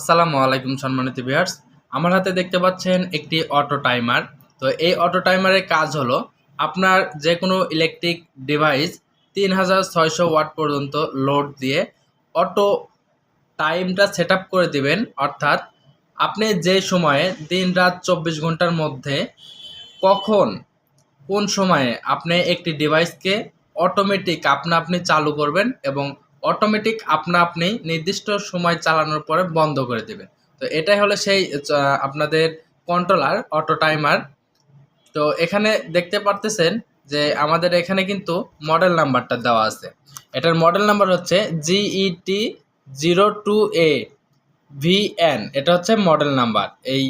আসসালামু আলাইকুম সম্মানিত ভিউয়ার্স আমার হাতে দেখতে পাচ্ছেন একটি অটো টাইমার তো এই অটো টাইমারের কাজ হলো, আপনার যে কোনো ইলেকট্রিক ডিভাইস তিন হাজার ছয়শো ওয়াট পর্যন্ত লোড দিয়ে অটো টাইমটা সেট করে দিবেন। অর্থাৎ আপনি যে সময়ে দিন রাত চব্বিশ ঘণ্টার মধ্যে কখন, কোন সময়ে আপনি একটি ডিভাইসকে অটোমেটিক আপনা আপনি চালু করবেন এবং অটোমেটিক আপনা আপনি নির্দিষ্ট সময় চালানোর পরে বন্ধ করে দেবেন। তো এটাই হলো সেই আপনাদের কন্ট্রোলার অটো টাইমার তো এখানে দেখতে পারতেছেন যে আমাদের এখানে কিন্তু মডেল নাম্বারটা দেওয়া আছে। এটার মডেল নাম্বার হচ্ছে GET zero two A V N এটা হচ্ছে মডেল নাম্বার এই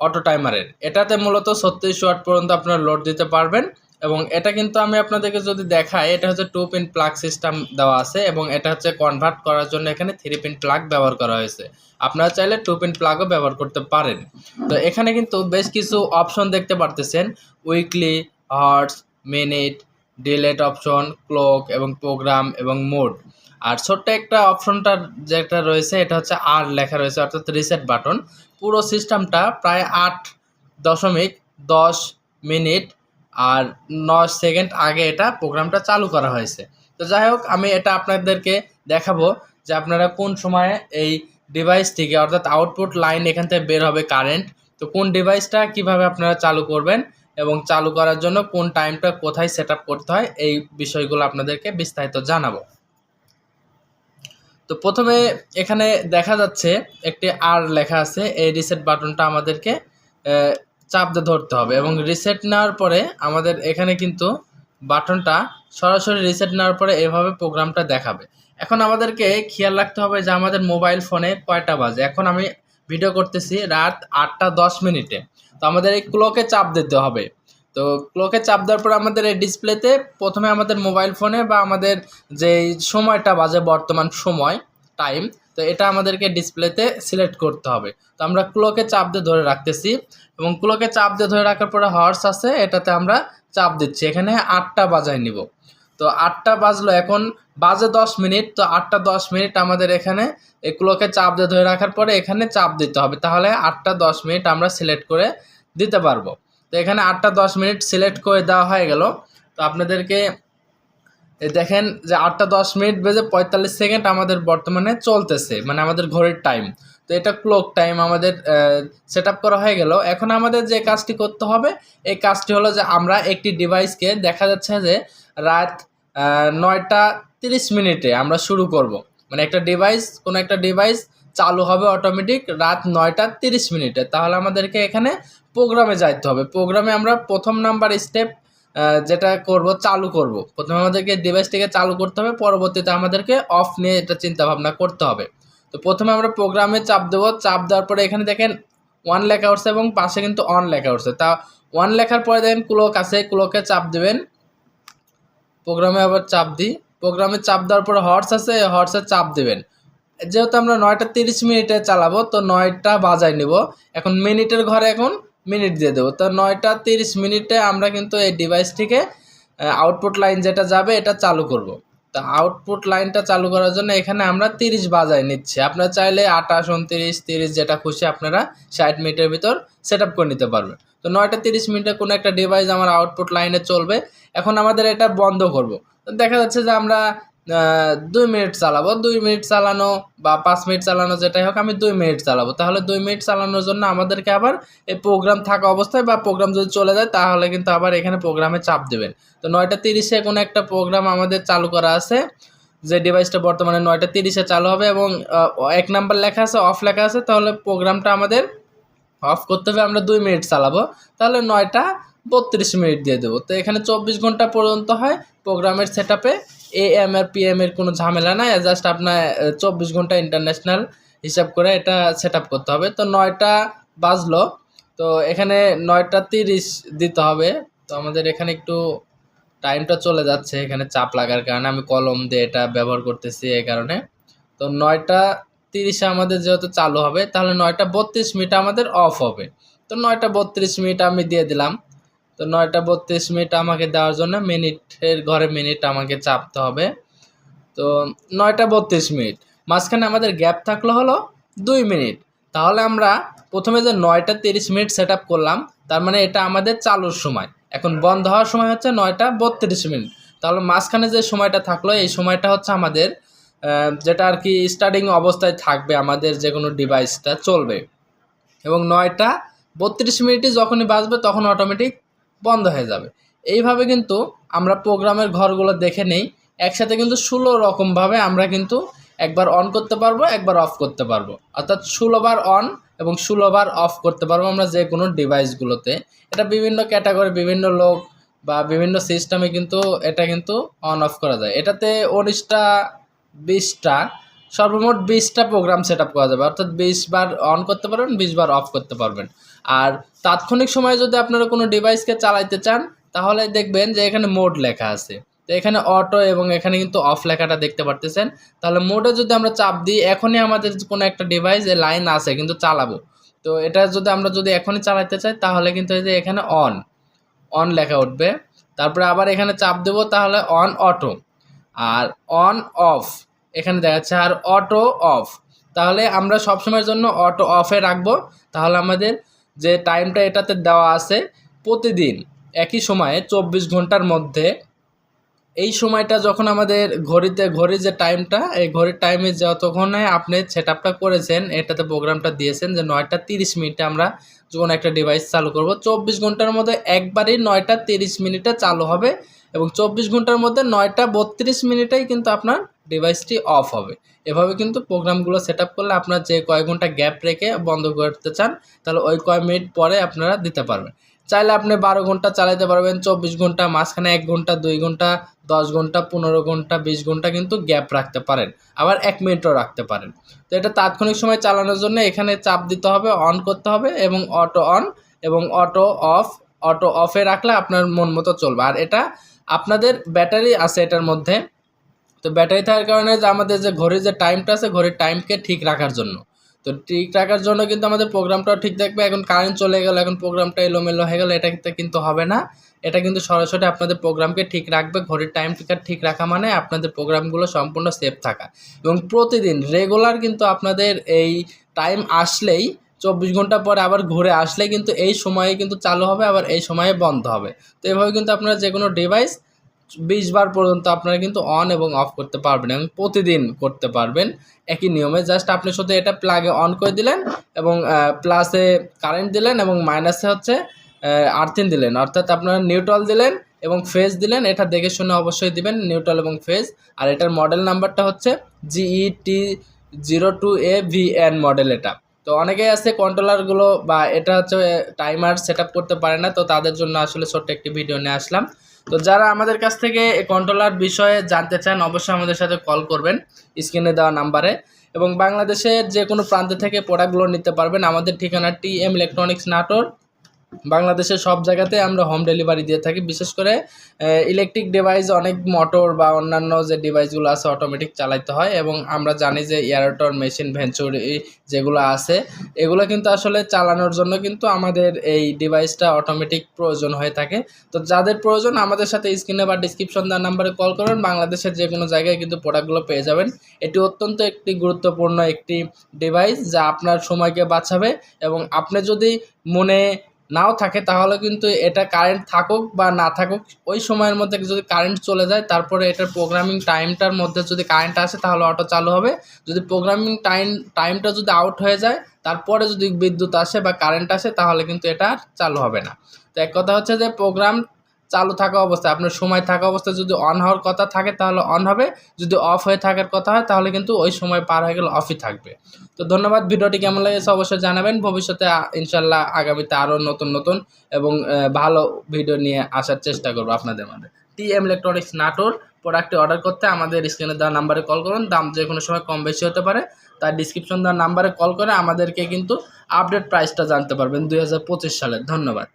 অটো টাইমারের এটাতে মূলত ছত্রিশ ওয়াট পর্যন্ত আপনারা লোড দিতে পারবেন। এবং এটা কিন্তু আমি আপনাদেরকে যদি দেখাই, এটা হচ্ছে টু পিন প্লাগ সিস্টেম দেওয়া আছে এবং এটা হচ্ছে কনভার্ট করার জন্য এখানে থ্রি পিন প্লাগ ব্যবহার করা হয়েছে। আপনারা চাইলে টু পিন প্লাগও ব্যবহার করতে পারেন। তো এখানে কিন্তু বেশ কিছু অপশন দেখতে পারতেছেন। Weekly hours minute delete option clock এবং প্রোগ্রাম এবং মোড আর ছোট্ট একটা অপশনটা যেটা রয়েছে, এটা হচ্ছে আর লেখা রয়েছে, অর্থাৎ রিসেট বাটন পুরো সিস্টেমটা প্রায় আট দশমিক দশ মিনিট আর ন সেকেন্ড আগে এটা প্রোগ্রামটা চালু করা হয়েছে। তো যাই হোক, আমি এটা আপনাদেরকে দেখাবো যে আপনারা কোন সময়ে এই ডিভাইস থেকে, অর্থাৎ আউটপুট লাইন এখান থেকে বের হবে কারেন্ট তো কোন ডিভাইসটা কীভাবে আপনারা চালু করবেন এবং চালু করার জন্য কোন টাইমটা কোথায় সেট করতে হয়, এই বিষয়গুলো আপনাদেরকে বিস্তারিত জানাব। তো প্রথমে এখানে দেখা যাচ্ছে একটি আর লেখা আছে, এই রিসেট বাটনটা আমাদেরকে চাপ দিয়ে ধরতে হবে এবং রিসেট নেওয়ার পরে আমাদের এখানে কিন্তু বাটনটা সরাসরি রিসেট নেওয়ার পরে এভাবে প্রোগ্রামটা দেখাবে। এখন আমাদেরকে খেয়াল রাখতে হবে যে আমাদের মোবাইল ফোনে কয়টা বাজে। এখন আমি ভিডিও করতেছি রাত আটটা দশ মিনিটে। তো আমাদের এই ক্লকে চাপ দিতে হবে। তো ক্লকে চাপ দেওয়ার পর আমাদের এই ডিসপ্লেতে প্রথমে আমাদের মোবাইল ফোনে বা আমাদের যে সময়টা বাজে বর্তমান সময় টাইম তো এটা আমাদেরকে ডিসপ্লেতে সিলেক্ট করতে হবে। তো আমরা ক্লোকে চাপ দিয়ে ধরে রাখতেছি এবং ক্লোকে চাপ দিয়ে ধরে রাখার পরে হর্স আছে, এটাতে আমরা চাপ দিচ্ছি। এখানে আটটা বাজায় নিব। তো আটটা বাজলো, এখন বাজে দশ মিনিট, তো আটটা দশ মিনিট আমাদের এখানে এই ক্লকে চাপ দিয়ে ধরে রাখার পরে এখানে চাপ দিতে হবে। তাহলে আটটা দশ মিনিট আমরা সিলেক্ট করে দিতে পারব। তো এখানে আটটা দশ মিনিট সিলেক্ট করে দেওয়া হয়ে গেল। তো আপনাদেরকে দেখেন যে আটটা দশ মিনিট বেজে পঁয়তাল্লিশ সেকেন্ড আমাদের বর্তমানে চলতেছে মানে আমাদের ঘড়ির টাইম তো এটা ক্লোক টাইম আমাদের সেট করা হয়ে গেল। এখন আমাদের যে কাজটি করতে হবে, এই কাজটি হলো যে আমরা একটি ডিভাইসকে দেখা যাচ্ছে যে রাত নয়টা তিরিশ মিনিটে আমরা শুরু করব। মানে একটা ডিভাইস কোনো একটা ডিভাইস চালু হবে অটোমেটিক রাত নয়টা তিরিশ মিনিটে। তাহলে আমাদেরকে এখানে প্রোগ্রামে যাইতে হবে। প্রোগ্রামে আমরা প্রথম নাম্বার স্টেপ যেটা করব, চালু করব। প্রথমে আমাদেরকে ডিভাইসটিকে চালু করতে হবে, পরবর্তীতে আমাদেরকে অফ নিয়ে এটা চিন্তা ভাবনা করতে হবে। তো প্রথমে আমরা প্রোগ্রামে চাপ দেবো, চাপ দেওয়ার পরে এখানে দেখেন ওয়ান লেখা উঠছে এবং পাশে কিন্তু অন লেখা উঠছে তা ওয়ান লেখার পরে দেখেন ক্লোক আছে ক্লোকে চাপ দেবেন। প্রোগ্রামে আবার চাপ দিই। প্রোগ্রামে চাপ দেওয়ার পরে হর্স আছে হর্সে চাপ দেবেন। যেহেতু আমরা নয়টা তিরিশ মিনিটে চালাবো, তো নয়টা বাজায় নিব। এখন মিনিটের ঘরে এখন মিনিট দিয়ে দেবো। তো নয়টা তিরিশ মিনিটে আমরা কিন্তু এই ডিভাইসটিকে আউটপুট লাইন যেটা যাবে এটা চালু করব। তো আউটপুট লাইনটা চালু করার জন্য এখানে আমরা তিরিশ বাজায় নিচ্ছি। আপনারা চাইলে আঠাশ, উনত্রিশ, তিরিশ যেটা খুশি আপনারা ষাট মিনিটের ভিতর সেট আপ করে নিতে পারবেন। তো নয়টা তিরিশ মিনিটে কোনো একটা ডিভাইস আমার আউটপুট লাইনে চলবে। এখন আমাদের এটা বন্ধ করব। দেখা যাচ্ছে যে আমরা দুই মিনিট চালাবো, দুই মিনিট চালানো বা পাঁচ মিনিট চালানো যেটাই হোক, আমি দুই মিনিট চালাবো। তাহলে দুই মিনিট চালানোর জন্য আমাদেরকে আবার এই প্রোগ্রাম থাকা অবস্থায় বা প্রোগ্রাম যদি চলে যায়, তাহলে কিন্তু আবার এখানে প্রোগ্রামে চাপ দেবেন। তো নয়টা তিরিশে কোনো একটা প্রোগ্রাম আমাদের চালু করা আছে, যে ডিভাইসটা বর্তমানে নয়টা তিরিশে চালু হবে এবং এক নাম্বার লেখা আছে অফ লেখা আছে, তাহলে প্রোগ্রামটা আমাদের অফ করতে হবে, আমরা দুই মিনিট চালাবো। তাহলে নয়টা বত্রিশ মিনিট দিয়ে দেবো। তো এখানে চব্বিশ ঘণ্টা পর্যন্ত হয়। প্রোগ্রামের সেট আপে এ এম আর পি এম কোনো ঝামেলা নাই। জাস্ট আপনার চব্বিশ ঘণ্টা ইন্টারন্যাশনাল হিসাব করে এটা সেট করতে হবে। তো নয়টা বাজলো। তো এখানে নয়টা তিরিশ দিতে হবে। তো আমাদের এখানে একটু টাইমটা চলে যাচ্ছে। এখানে চাপ লাগার কারণে আমি কলম দিয়ে এটা ব্যবহার করতেছি এই কারণে। তো নয়টা তিরিশে আমাদের যেহেতু চালু হবে, তাহলে নয়টা বত্রিশ মিনিট আমাদের অফ হবে। তো নয়টা বত্রিশ মিনিট আমি দিয়ে দিলাম। তো নয়টা বত্রিশ মিনিট আমাকে দেওয়ার জন্য মিনিটের ঘরে মিনিট আমাকে চাপতে হবে। তো নয়টা বত্রিশ মিনিট। মাঝখানে আমাদের গ্যাপ থাকল হলো দুই মিনিট। তাহলে আমরা প্রথমে যে নয়টা তিরিশ মিনিট সেট করলাম, তার মানে এটা আমাদের চালুর সময়। এখন বন্ধ হওয়ার সময় হচ্ছে নয়টা বত্রিশ মিনিট। তাহলে মাঝখানে যে সময়টা থাকল, এই সময়টা হচ্ছে আমাদের যেটা আর কি স্টার্টিং অবস্থায় থাকবে আমাদের যে কোনো ডিভাইসটা চলবে। এবং নয়টা বত্রিশ মিনিটই যখনই বাজবে তখন অটোমেটিক বন্ধ হয়ে যাবে। এইভাবে কিন্তু আমরা প্রোগ্রামের ঘরগুলো দেখে নেই। একসাথে কিন্তু ষোলো রকমভাবে আমরা কিন্তু একবার অন করতে পারব, একবার অফ করতে পারব। অর্থাৎ ষোলোবার অন এবং ষোলোবার অফ করতে পারব আমরা যে কোনো ডিভাইসগুলোতে এটা বিভিন্ন ক্যাটাগরি বিভিন্ন লোক বা বিভিন্ন সিস্টেমে কিন্তু এটা কিন্তু অন অফ করা যায়। এটাতে উনিশটা, বিশটা সর্বমোট বিশটা প্রোগ্রাম সেট আপ করা যাবে। অর্থাৎ বিশ বার অন করতে পারবেন, বিশ বার অফ করতে পারবেন। আর তাৎক্ষণিক সময়ে যদি আপনারা কোনো ডিভাইসকে চালাইতে চান, তাহলে দেখবেন যে এখানে মোড লেখা আছে। তো এখানে অটো এবং এখানে কিন্তু অফ লেখাটা দেখতে পারতেছেন। তাহলে মোডে যদি আমরা চাপ দিই, এখনই আমাদের কোনো একটা ডিভাইস এ লাইন আছে কিন্তু চালাবো। তো এটা যদি আমরা যদি এখনই চালাতে চাই, তাহলে কিন্তু এই যে এখানে অন অন লেখা উঠবে। তারপরে আবার এখানে চাপ দেবো, তাহলে অন অটো আর অন অফ এখানে দেখা যাচ্ছে আর অটো অফ তাহলে আমরা সব সময়ের জন্য অটো অফে রাখব। তাহলে আমাদের যে টাইমটা এটাতে দেওয়া আছে প্রতিদিন, একই সময়ে চব্বিশ ঘণ্টার মধ্যে। এই সময়টা যখন আমাদের ঘড়িতে, ঘড়ির যে টাইমটা এই ঘড়ির টাইমে যতক্ষণে আপনি সেট আপটা করেছেন, এটাতে প্রোগ্রামটা দিয়েছেন যে নয়টা তিরিশ মিনিটে আমরা যখন একটা ডিভাইস চালু করব। চব্বিশ ঘণ্টার মধ্যে একবারই নয়টা তিরিশ মিনিটে চালু হবে এবং চব্বিশ ঘণ্টার মধ্যে নয়টা বত্রিশ মিনিটেই কিন্তু আপনার ডিভাইসটি অফ হবে। এভাবে কিন্তু প্রোগ্রামগুলো সেট করলে আপনার যে কয়েক ঘণ্টা গ্যাপ রেখে বন্ধ করতে চান, তাহলে ওই কয় মিনিট পরে আপনারা দিতে পারবেন। চাইলে আপনি বারো ঘণ্টা চালাতে পারবেন, চব্বিশ ঘণ্টা, মাঝখানে এক ঘণ্টা, দুই ঘণ্টা, দশ ঘণ্টা, পনেরো ঘণ্টা, বিশ ঘণ্টা কিন্তু গ্যাপ রাখতে পারেন। আবার এক মিনিটও রাখতে পারেন। তো এটা তাৎক্ষণিক সময় চালানোর জন্য এখানে চাপ দিতে হবে অন করতে হবে এবং অটো অন এবং অটো অফ অটো অফে রাখলে আপনার মন মতো চলবে। আর এটা আপনাদের ব্যাটারি আছে এটার মধ্যে। তো ব্যাটারি থাকার কারণে যে আমাদের যে ঘড়ির যে টাইমটা আছে, ঘড়ির টাইমকে ঠিক রাখার জন্য। তো ঠিক রাখার জন্য কিন্তু আমাদের প্রোগ্রামটাও ঠিক থাকবে। এখন কারেন্ট চলে গেল, এখন প্রোগ্রামটা এলোমেলো হয়ে গেল, এটা কিন্তু হবে না। এটা কিন্তু সরাসরি আপনাদের প্রোগ্রামকে ঠিক রাখবে। ঘড়ির টাইম টিকার ঠিক রাখা মানে আপনাদের প্রোগ্রামগুলো সম্পূর্ণ সেফ থাকা। এবং প্রতিদিন রেগুলার কিন্তু আপনাদের এই টাইম আসলেই চব্বিশ ঘণ্টা পরে আবার ঘুরে আসলে কিন্তু এই সময়ে কিন্তু চালু হবে, আবার এই সময়ে বন্ধ হবে। তো এভাবে কিন্তু আপনারা যে কোনো ডিভাইস বিশ বার পর্যন্ত আপনারা কিন্তু অন এবং অফ করতে পারবেন এবং প্রতিদিন করতে পারবেন। একই নিয়মে জাস্ট আপনি শুধু এটা প্লাগে অন করে দিলেন এবং প্লাসে কারেন্ট দিলেন এবং মাইনাসে হচ্ছে আর্থিন দিলেন। অর্থাৎ আপনারা নিউট্রাল দিলেন এবং ফেজ দিলেন। এটা দেখে শুনে অবশ্যই দিবেন নিউট্রাল এবং ফেজ আর এটার মডেল নাম্বারটা হচ্ছে G E T zero two A V N model এটা। তো অনেকেই আছে কন্ট্রোলারগুলো বা এটা হচ্ছে টাইমার সেট করতে পারে না। তো তাদের জন্য আসলে ছোট্ট একটি ভিডিও নিয়ে আসলাম। তো যারা আমাদের কাছ থেকে এই কন্ট্রোলার বিষয়ে জানতে চান, অবশ্যই আমাদের সাথে কল করবেন স্ক্রিনে দেওয়া নাম্বারে এবং বাংলাদেশের যে কোনো প্রান্ত থেকে প্রোডাক্টগুলো নিতে পারবেন। আমাদের ঠিকানা টি এম ইলেকট্রনিক্স নাটোর বাংলাদেশের সব জায়গাতে আমরা হোম ডেলিভারি দিয়ে থাকি। বিশেষ করে ইলেকট্রিক ডিভাইস অনেক মোটর বা অন্যান্য যে ডিভাইসগুলো আছে অটোমেটিক চালাইতে হয় এবং আমরা জানি যে এয়ারটর মেশিন ভেঞ্চুরি যেগুলো আছে, এগুলো কিন্তু আসলে চালানোর জন্য কিন্তু আমাদের এই ডিভাইসটা অটোমেটিক প্রয়োজন হয়ে থাকে। তো যাদের প্রয়োজন, আমাদের সাথে স্ক্রিনে বা ডিসক্রিপশন দেওয়ার নাম্বারে কল করবেন বাংলাদেশের যে কোনো জায়গায় কিন্তু প্রোডাক্টগুলো পেয়ে যাবেন। এটি অত্যন্ত একটি গুরুত্বপূর্ণ একটি ডিভাইস যা আপনার সময়কে বাঁচাবে এবং আপনি যদি মনে নাও থাকে, তাহলে কিন্তু এটা কারেন্ট থাকুক বা না থাকুক, ওই সময়ের মধ্যে যদি কারেন্ট চলে যায়, তারপরে এটার প্রোগ্রামিং টাইমটার মধ্যে যদি কারেন্ট আসে, তাহলে অটো চালু হবে। যদি প্রোগ্রামিং টাইম টাইমটা যদি আউট হয়ে যায়, তারপরে যদি বিদ্যুৎ আসে বা কারেন্ট আসে, তাহলে কিন্তু এটা চালু হবে না। তো এক কথা হচ্ছে যে প্রোগ্রাম চালু থাকা অবস্থায়। আপনার সময় থাকা অবস্থায় যদি অন হওয়ার কথা থাকে, তাহলে অন হবে। যদি অফ হয়ে থাকার কথা হয়, তাহলে কিন্তু ওই সময় পার হয়ে গেলে অফই থাকবে। তো ধন্যবাদ। ভিডিওটি কেমন লেগেছে অবশ্যই জানাবেন। ভবিষ্যতে ইনশাল্লাহ আগামীতে আরও নতুন নতুন এবং ভালো ভিডিও নিয়ে আসার চেষ্টা করব আপনাদের মধ্যে টি এম ইলেকট্রনিক্স নাটোর প্রোডাক্টটি অর্ডার করতে আমাদের স্ক্রিনে দেওয়া নাম্বারে কল করুন। দাম যে কোনো সময় কম বেশি হতে পারে। তার ডিসক্রিপশন দেওয়া নাম্বারে কল করে আমাদেরকে কিন্তু আপডেট প্রাইসটা জানতে পারবেন দুই হাজার পঁচিশ সালের। ধন্যবাদ।